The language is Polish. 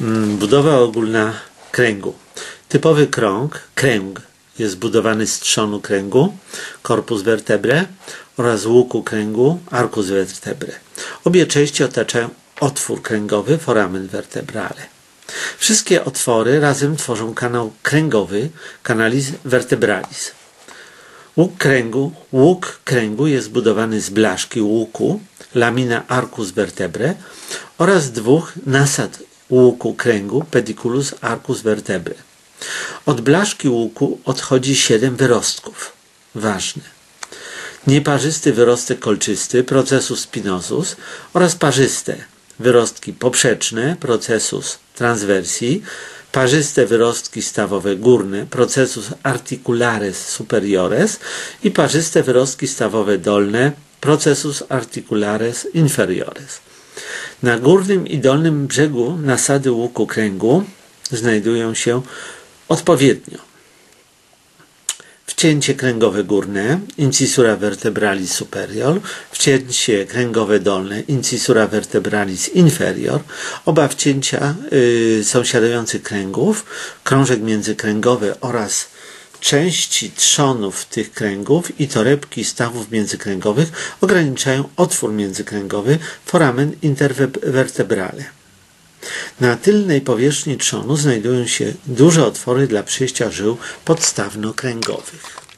Mm, Budowa ogólna kręgu. Typowy krąg, kręg jest zbudowany z trzonu kręgu, korpus vertebrae oraz łuku kręgu, arcus vertebrae. Obie części otaczają otwór kręgowy, foramen vertebrale. Wszystkie otwory razem tworzą kanał kręgowy, canalis vertebralis. Łuk kręgu, łuk kręgu jest zbudowany z blaszki łuku, lamina arcus vertebrae oraz dwóch nasad łuku kręgu, pediculus arcus vertebrae. Od blaszki łuku odchodzi siedem wyrostków. Ważne. Nieparzysty wyrostek kolczysty, procesus spinosus oraz parzyste wyrostki poprzeczne, procesus transwersji, parzyste wyrostki stawowe górne, procesus articulares superiores i parzyste wyrostki stawowe dolne, procesus articulares inferiores. Na górnym i dolnym brzegu nasady łuku kręgu znajdują się odpowiednio wcięcie kręgowe górne, incisura vertebralis superior, wcięcie kręgowe dolne, incisura vertebralis inferior, oba wcięcia y, sąsiadujących kręgów, krążek międzykręgowy oraz części trzonów tych kręgów i torebki stawów międzykręgowych ograniczają otwór międzykręgowy foramen intervertebrale. Na tylnej powierzchni trzonu znajdują się duże otwory dla przejścia żył podstawno-kręgowych.